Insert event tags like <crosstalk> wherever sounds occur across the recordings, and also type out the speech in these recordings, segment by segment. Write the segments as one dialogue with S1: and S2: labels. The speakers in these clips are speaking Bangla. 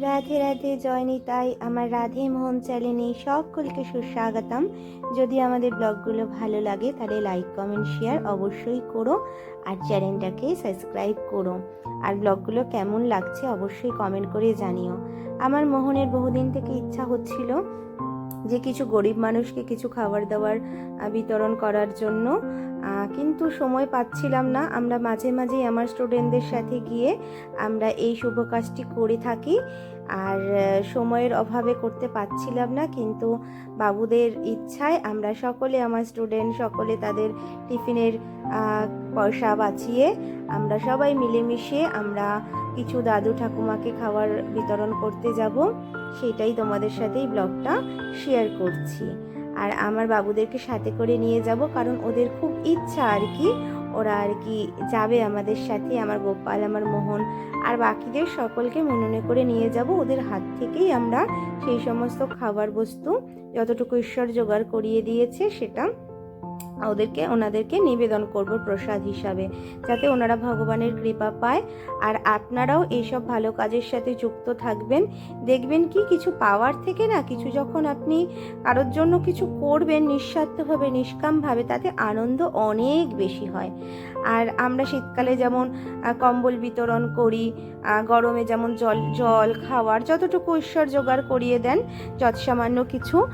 S1: রাধে রাধে, জয় তাই আমার রাধে মোহন চ্যানেলে সকলকে সুস্বাগতম। যদি আমাদের ব্লগগুলো ভালো লাগে তাহলে লাইক কমেন্ট শেয়ার অবশ্যই করো আর চ্যানেলটাকে সাবস্ক্রাইব করো। আর ব্লগগুলো কেমন লাগছে অবশ্যই কমেন্ট করে জানিও। আমার মোহনের বহুদিন থেকে ইচ্ছা হচ্ছিল যে কিছু গরিব মানুষকে কিছু খাবার দাবার বিতরণ করার জন্য কিন্তু সময় পাচ্ছিলাম না। আমরা মাঝে মাঝেই আমার স্টুডেন্টদের সাথে গিয়ে আমরা এই শুভ কাজটি করে থাকি। আর সময়ের অভাবে করতে পারছিলাম না, কিন্তু বাবুদের ইচ্ছায় আমরা সকলে, আমার স্টুডেন্ট সকলে তাদের টিফিনের পয়সা বাঁচিয়ে আমরা সবাই মিলেমিশে আমরা কিছু দাদু ঠাকুমাকে খাবার বিতরণ করতে যাব। সেটাই তোমাদের সাথে এই ব্লগটা শেয়ার করছি। আর আমার বাবুদেরকে সাথে করে নিয়ে যাব কারণ ওদের খুব ইচ্ছা আর কি। ওরা আর কি যাবে আমাদের সাথে, আমার গোপাল, আমার মোহন আর বাকিদের সকলকে মননে করে নিয়ে যাব। ওদের হাত থেকেই আমরা সেই সমস্ত খাবার বস্তু যতটুকু ঈশ্বর জোগাড় করিয়ে দিয়েছে সেটা ওদেরকে, ওনাদেরকে নিবেদন করব প্রসাদ হিসাবে, যাতে ওনারা ভগবানের কৃপা পায়। আর আপনারাও এইসব ভালো কাজের সাথে যুক্ত থাকবেন। দেখবেন কি, কিছু পাওয়ার থেকে না, কিছু যখন আপনি কারোর জন্য কিছু করবেন, নিঃস্বার্থভাবে, নিষ্কামভাবে, তাতে আনন্দ অনেক বেশি হয়। আর আমরা শীতকালে যেমন কম্বল বিতরণ করি গরমে যেমন জল জল খাওয়ার যতটুকু ঈশ্বর জোগাড় করিয়ে দেন, যৎসামান্য কিছু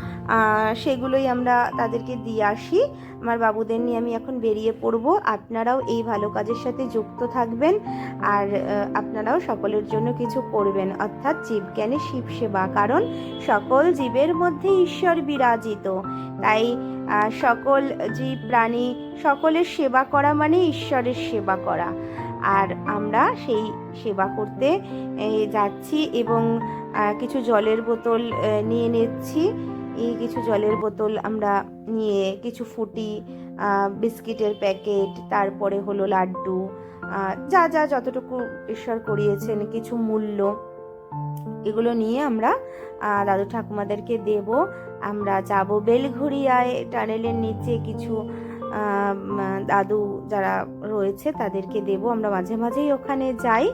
S1: সেগুলোই আমরা তাদেরকে দিয়ে আসি। আমার বাবুদের নিয়ে আমি এখন বেরিয়ে পড়ব। আপনারাও এই ভালো কাজের সাথে যুক্ত থাকবেন আর আপনারাও সকলের জন্য কিছু করবেন। অর্থাৎ জীবজ্ঞানে শিব সেবা, কারণ সকল জীবের মধ্যে ঈশ্বর বিরাজিত। তাই সকল জীব, প্রাণী সকলের সেবা করা মানে ঈশ্বরের সেবা করা। আর আমরা সেই সেবা করতে যাচ্ছি এবং কিছু জলের বোতল নিয়ে নিচ্ছি। এই কিছু জলের বোতল আমরা নিয়ে কিছু ফুটি বিস্কিটের প্যাকেট, তারপরে হলো লাড্ডু যা যা যতটুকু ঈশ্বর করিয়েছেন, কিছু মূল্য। এগুলো নিয়ে আমরা দাদু ঠাকুমাদেরকে দেব। আমরা যাব বেলঘড়িয়ায় টানেলের নিচে কিছু দাদু যারা রয়েছে তাদেরকে দেব। আমরা মাঝে মাঝেই ওখানে যাই।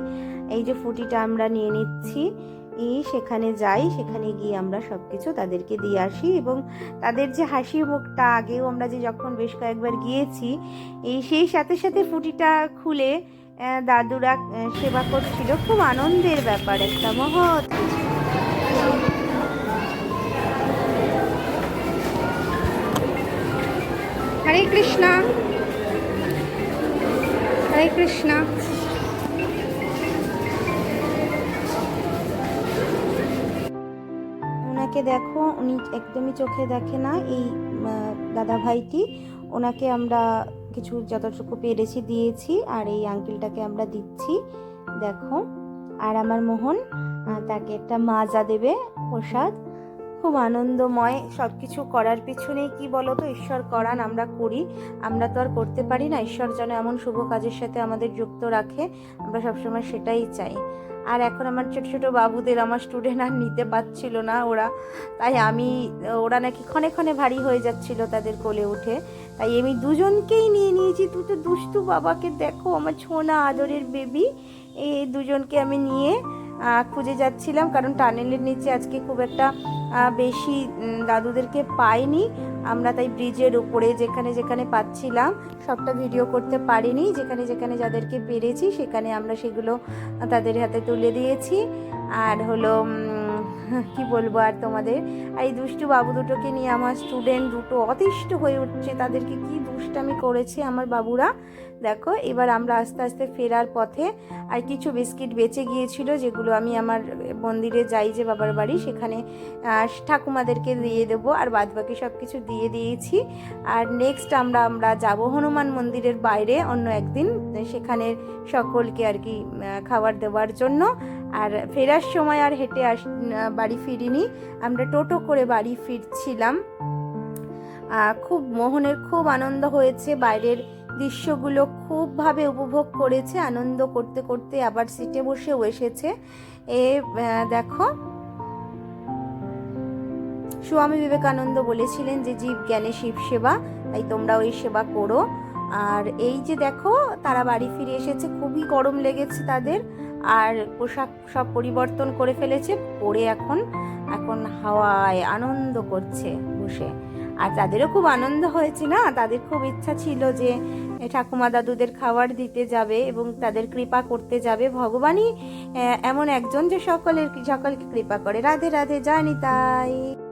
S1: এই যে ফুটিটা আমরা নিয়ে নিচ্ছি। এই সেখানে যাই, সেখানে গিয়ে আমরা সব কিছু তাদেরকে দিয়ে আসি এবং তাদের যে হাসি মুখটা, আগেও আমরা যে যখন বেশ কয়েকবার গিয়েছি এই সেই সাথে সাথে ফুটিটা খুলে দাদুরা সেবা করছিল। খুব আনন্দের ব্যাপার, একটা মহৎ হরে কৃষ্ণ। হরে কৃষ্ণ। ওনাকে দেখো, উনি একদমই চোখে দেখে না এই দাদা ভাইটি ওনাকে আমরা কিছু যতটুকু পেরেছি দিয়েছি আর এই আঙ্কেলটাকে আমরা দিচ্ছি, দেখো। আর আমার মোহন তাকে একটা মাজা দেবে প্রসাদ। খুব আনন্দময় সব কিছু করার পিছনে কি বলো তো ঈশ্বর করান, আমরা করি। আমরা তো আর করতে পারি না। ঈশ্বর যেন এমন শুভ কাজের সাথে আমাদের যুক্ত রাখে, আমরা সবসময় সেটাই চাই। আর এখন আমার ছোট ছোট বাবুদের, আমার স্টুডেন্ট আর নিতে পারছিল না ওরা। তাই আমি, ওরা নাকি ক্ষণে ক্ষণে ভারী হয়ে যাচ্ছিল তাদের কোলে উঠে। তাই আমি দুজনকেই নিয়ে নিয়েছি। তুই তো দুষ্টু বাবাকে দেখো, আমার ছোনা আদরের বেবি এই দুজনকে আমি নিয়ে খুঁজে যাচ্ছিলাম, কারণ টানেলের নিচে আজকে খুব একটা বেশি দাদুদেরকে পাইনি। আমরা তাই ব্রিজের উপরে যেখানে যেখানে পাচ্ছিলাম, সবটা ভিডিও করতে পারিনি। যেখানে যেখানে যাদেরকে পেরেছি, সেখানে আমরা সেগুলো তাদের হাতে তুলে দিয়েছি। আর হলো <laughs> কি বলব আর তোমাদের? আর এই দুষ্টু বাবু দুটোকে নিয়ে আমার স্টুডেন্ট দুটো অতিষ্ঠ হয়ে উঠছে। তাদেরকে কি দুষ্টামি করেছে আমার বাবুরা? দেখো, এবার আমরা আস্তে আস্তে ফেরার পথে আর কিছু বিস্কিট বেঁচে গিয়েছিল, যেগুলো আমি আমার মন্দিরে যাই যে বাবার বাড়ি, সেখানে ঠাকুমাদেরকে দিয়ে দেবো আর বাদ বাকি সব কিছু দিয়ে দিয়েছি। আর নেক্সট আমরা আমরা যাব হনুমান মন্দিরের বাইরে অন্য একদিন সেখানে সকলকে আর কি খাবার দেওয়ার জন্য। আর ফেরার সময় আর হেঁটে আস বাড়ি ফিরিনি। আমরা টোটো করে বাড়ি ফিরছিলাম। খুব মোহনের খুব আনন্দ হয়েছে। বাইরের দৃশ্যগুলো খুবভাবে উপভোগ করেছে। আনন্দ করতে করতে আবার সিটে বসেও এসেছে। এ দেখো। স্বামী বিবেকানন্দ বলেছিলেন যে, জীব জ্ঞানে শিব সেবা, তাই তোমরাও এই সেবা করো। আর এই যে দেখো, তারা বাড়ি ফিরে এসেছে। খুবই গরম লেগেছে তাদের। আর পোশাক সব পরিবর্তন করে ফেলেছে, পরে এখন এখন হাওয়ায় আনন্দ করছে বসে। আর তাদেরও খুব আনন্দ হয়েছে না? তাদের খুব ইচ্ছা ছিল যে ঠাকুমা দাদুদের খাবার দিতে যাবে এবং তাদের কৃপা করতে যাবে। ভগবানই এমন একজন যে সকলের, সকলকে কৃপা করে। রাধে রাধে, জানি তাই।